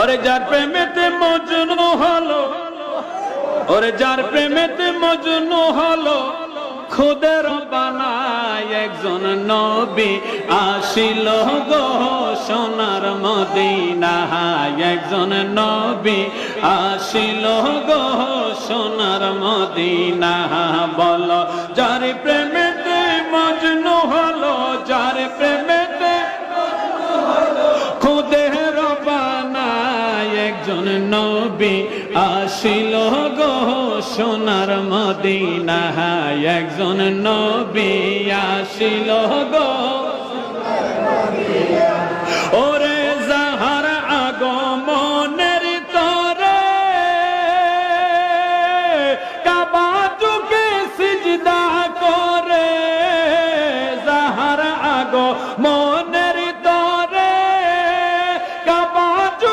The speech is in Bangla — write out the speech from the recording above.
ওরে যার প্রেমেতে মজনু হলো, ওরে যার প্রেমেতে মজনু হলো, খুদের বানায় একজন নবী আসিল গো সোনার মদিনায়। একজন নবী আসিল গো সোনার মদিনা বল, যার প্রেমেতে মজনু একজন নবী আসিল গো সোনার মদিনা। একজন নবী আসিল গো ওরে যাহার আগমনের তরে। কাবা টুকে সিজদা করে আগমন